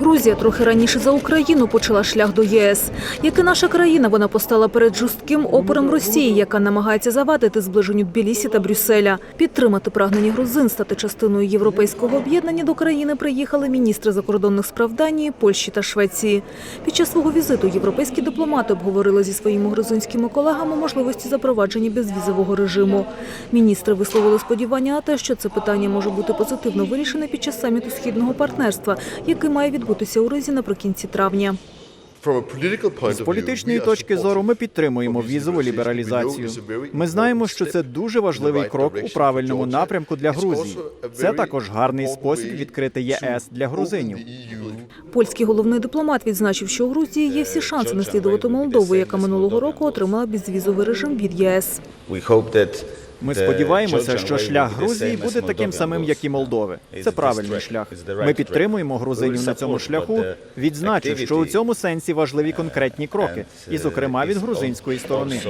Грузія трохи раніше за Україну почала шлях до ЄС. Як і наша країна, вона постала перед жорстким опором Росії, яка намагається завадити зближенню Тбілісі та Брюсселя. Підтримати прагнення грузин стати частиною європейського об'єднання до країни приїхали міністри закордонних справ Данії, Польщі та Швеції. Під час свого візиту європейські дипломати обговорили зі своїми грузинськими колегами можливості запровадження безвізового режиму. Міністри висловили сподівання на те, що це питання може бути позитивно вирішене під час саміту східного партнерства, який має відбутися у Ризі наприкінці травня. З політичної точки зору ми підтримуємо візову лібералізацію. Ми знаємо, що це дуже важливий крок у правильному напрямку для Грузії. Це також гарний спосіб відкрити ЄС для грузинів. Польський головний дипломат відзначив, що у Грузії є всі шанси наслідувати Молдову, яка минулого року отримала безвізовий режим від ЄС. Ми сподіваємося, що шлях Грузії буде таким самим, як і Молдови. Це правильний шлях. Ми підтримуємо грузинів на цьому шляху. Відзначу, що у цьому сенсі важливі конкретні кроки, і, зокрема, від грузинської сторони.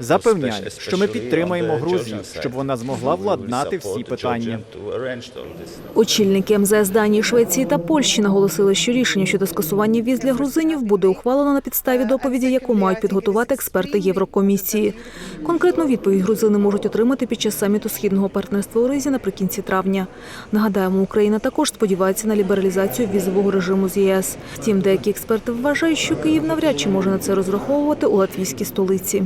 Запевняю, що ми підтримаємо Грузію, щоб вона змогла владнати всі питання. Очільники МЗС Данії, Швеції та Польщі наголосили, що рішення щодо скасування віз для грузинів буде ухвалено на підставі доповіді, яку мають підготувати експерти Єврокомісії. Конкретну відповідь грузини можуть отримати під час саміту східного партнерства у Ризі наприкінці травня. Нагадаємо, Україна також сподівається на лібералізацію візового режиму з ЄС. Втім, деякі експерти вважають, що Київ навряд чи може на це розраховувати у латвійській столиці.